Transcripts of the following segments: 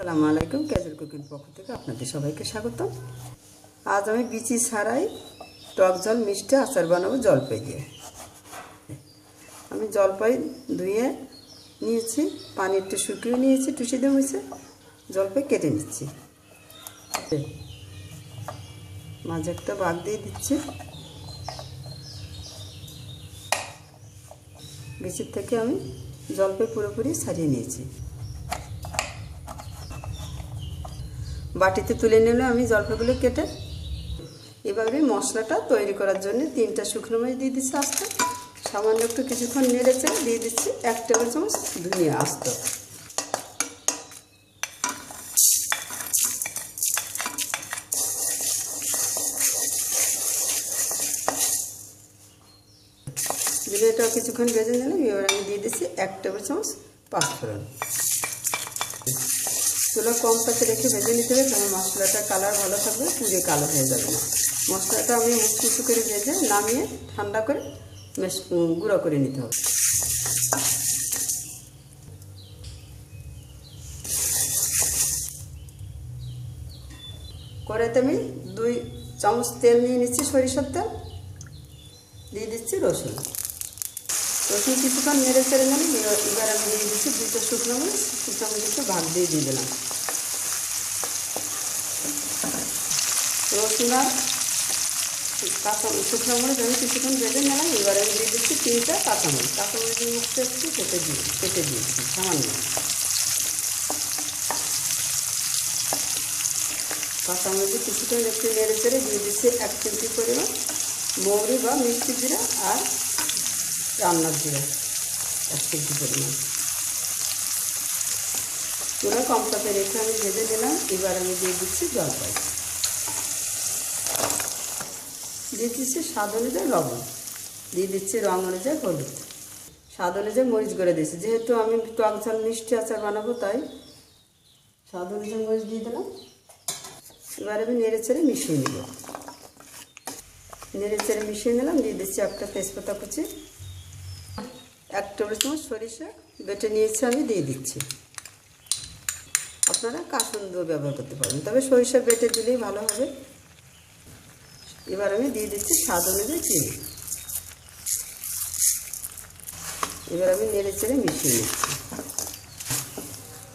আসসালামু আলাইকুম, casual cooking পক্ষ থেকে আপনাদের সবাইকে স্বাগত আজ আমি বিচি ছাড়াই টক জল, মিষ্টি আচার বানাবো জলপাই দিয়ে আমি জলপাই ধুয়ে নিয়েছি, পানি একটু শুকিয়ে নিয়েছি টুসি দিয়ে হয়েছে, জলপাই কেটে নিচ্ছি। মাঝে একটা বাগ দিয়ে দিচ্ছি। বিচির থেকে আমি জলপাই পুরোপুরি ছাড়িয়ে নিয়েছি। বাটিতে তুলে নিলে, আমি জলপাইগুলো কেটে এবারে মশলাটা তৈরি করার জন্য তিনটা শুকনো মাছ দিয়ে দিচ্ছি আস্তে। সামান্য একটু কিছুক্ষণ নেড়েছে দিয়ে দিচ্ছি এক টেবিল চামচ ধনিয়া আস্ত। ধনিয়াটা কিছুক্ষণ ভেজে নিলাম, এবার আমি দিয়ে দিচ্ছি এক টেবিল চামচ পাঁচফোড়ন। চুলো কম পাতে রেখে ভেজে নিতে হবে কারণ মশলাটার কালার ভালো থাকবে পুড়ে কালো হয়ে যাবে। না মশলাটা আমি মুচকুচু করে ভেজে নামিয়ে ঠান্ডা করে মেশ গুঁড়ো করে নিতে হবে। কড়াইতে আমি দুই চামচ তেল নিয়ে নিচ্ছি সরিষার তেল, দিয়ে দিচ্ছি রসুন। রসুন কিছুক্ষণ নেড়ে চেড়ে নিলাম, এবার আমি দিয়ে দিচ্ছি দুটো শুকনো মরিচ, শুকনো মরিচটা ভাগ দিয়ে দিয়ে দিলাম। রসুন আর কাঁচা শুকনো মরিচ আমি কিছুক্ষণ ভেজে নিলাম, এবার আমি দিয়ে দিচ্ছি তিনটা কাঁচামরিচ কাঁচামরিচের মুখটা একটু কেটে দিয়ে কেটে দিয়েছি সামান্য। কাঁচামরিচ কিছুক্ষণ একটু নেড়ে চেড়ে দিয়ে দিচ্ছি এক চিমটি পরিমাণ। মৌরি বা মিষ্টি জিরা আর রান্নার জিরা এক কেজি পরিমাণ। চুলা কম তাপে রেখে আমি ভেজে দিলাম এবার আমি দিয়ে দিচ্ছি জলপাই। দিয়ে দিচ্ছি স্বাদ অনুযায়ী লবণ। দিয়ে দিচ্ছি রং অনুযায়ী হলুদ। স্বাদ অনুযায়ী মরিচ করে দিয়েছি। যেহেতু আমি টক ঝাল মিষ্টি আচার বানাবো, তাই স্বাদ অনুযায়ী মরিচ দিয়ে দিলাম। এবার আমি নেড়ে ছেড়ে মিশিয়ে নিব। নেড়ে ছেড়ে মিশিয়ে নিলাম, দিয়ে দিচ্ছি একটা তেজপাতা কুচি। এক টেবিল চামচ সরিষা বেটে নিয়েছি আমি, দিয়ে দিচ্ছি। আপনারা কাসুন্দ ব্যবহার করতে পারেন, তবে সরিষা বেটে দিলেই ভালো হবে। এবার আমি দিয়ে দিচ্ছি স্বাদ অনুযায়ী চিনি। এবার আমি নেড়ে চেড়ে মিশিয়ে নিচ্ছি।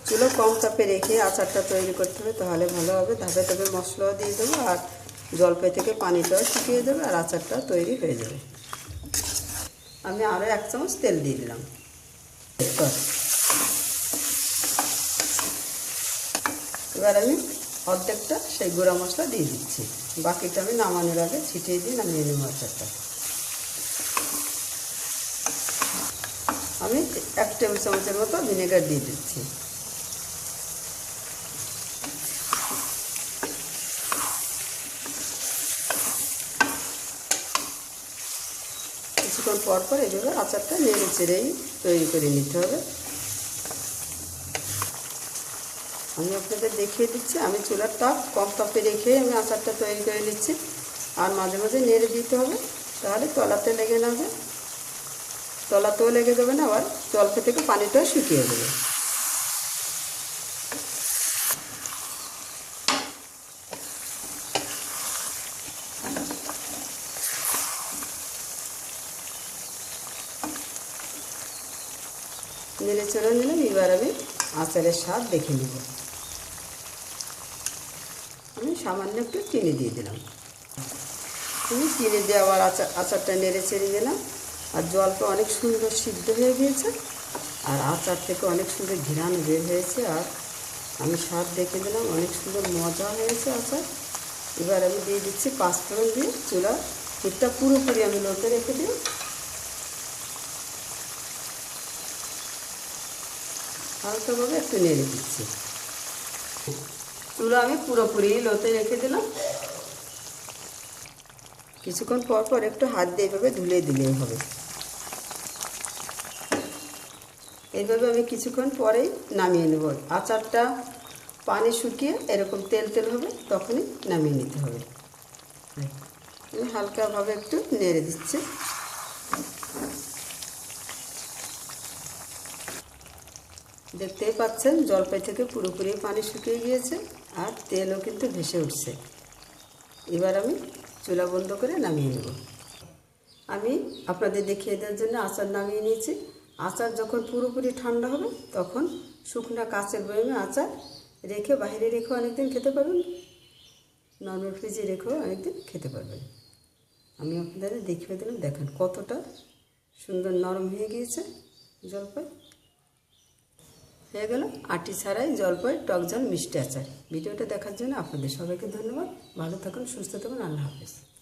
চুলো কম তাপে রেখে আচারটা তৈরি করতে হবে, তাহলে ভালো হবে। ধাপে ধাপে মশলাও দিয়ে দেবো আর জলপাই থেকে পানিটাও শুকিয়ে দেবে আর আচারটা তৈরি হয়ে যাবে। আমি আরও এক চামচ তেল দিয়ে দিলাম। এবার আমি অর্ধেকটা সেই গুঁড়া মশলা দিয়ে দিচ্ছি। বাকিটা আমি নামানোর আগে ছিটিয়ে দিই নামিয়ে নেব আচারটা। আমি এক টেবিল চামচের মতো ভিনেগার দিয়ে দিচ্ছি। কিছুক্ষণ পর পর এভাবে আচারটা নেড়ে চেড়েই তৈরি করে নিতে হবে। আমি আপনাদের দেখিয়ে দিচ্ছি, আমি চুলার টপ কম তাপে রেখে আমি আচারটা তৈরি করে নিচ্ছি। আর মাঝে মাঝে নেড়ে দিতে হবে, তাহলে তলাতে লেগে নেবে তলাতেও লেগে যাবে না, আবার জল থেকে পানিটাও শুকিয়ে যাবে। নেড়ে চড়ে নিলাম, এবার আমি আচারের স্বাদ দেখে নিব। আমি সামান্য একটু চিনি দিয়ে দিলাম। আমি চিনি দিয়ে আবার আচার, আচারটা নেড়ে চেড়ে দিলাম আর জলটা অনেক সুন্দর সিদ্ধ হয়ে গিয়েছে, আর আচার থেকে অনেক সুন্দর ঘিরান বের হয়েছে, আর আমি স্বাদ দেখে দিলাম অনেক সুন্দর মজা হয়েছে আচার। এবার আমি দিয়ে দিচ্ছি পাঁচ পাঁচফোড়ন দিয়ে চুলা হিটটা পুরোপুরি আমি লোতে রেখে দিই হালকাভাবে একটু নেড়ে দিচ্ছি। চুলো আমি পুরোপুরি লোতে রেখে দিলাম। কিছুক্ষণ পর পর একটু হাত দিয়ে এভাবে ধুলে দিলেই হবে। এইভাবে আমি কিছুক্ষণ পরেই নামিয়ে নেব। আচারটা পানি শুকিয়ে এরকম তেল তেল হবে তখনই নামিয়ে নিতে হবে। হালকাভাবে একটু নেড়ে দিচ্ছি। দেখতেই পাচ্ছেন, জলপাই থেকে পুরোপুরি পানি শুকিয়ে গিয়েছে আর তেলও কিন্তু ভেসে উঠছে। এবার আমি চুলা বন্ধ করে নামিয়ে নেব। আমি আপনাদের দেখিয়ে দেওয়ার জন্য আচার নামিয়ে নিয়েছি। আচার যখন পুরোপুরি ঠান্ডা হবে, তখন শুকনো কাঁচের বয়মে আচার রেখে বাইরে রেখেও অনেকদিন খেতে পারবেন নর্মাল ফ্রিজে রেখেও অনেকদিন খেতে পারবেন। আমি আপনাদের দেখিয়ে দিলাম, দেখেন কতটা সুন্দর নরম হয়ে গিয়েছে জলপাই। হয়ে গেল আটি ছাড়াই জলপাই, টক ঝাল, মিষ্টি আচার। ভিডিওটা দেখার জন্য আপনাদের সবাইকে ধন্যবাদ। ভালো থাকুন, সুস্থ থাকুন, আল্লাহ হাফেজ।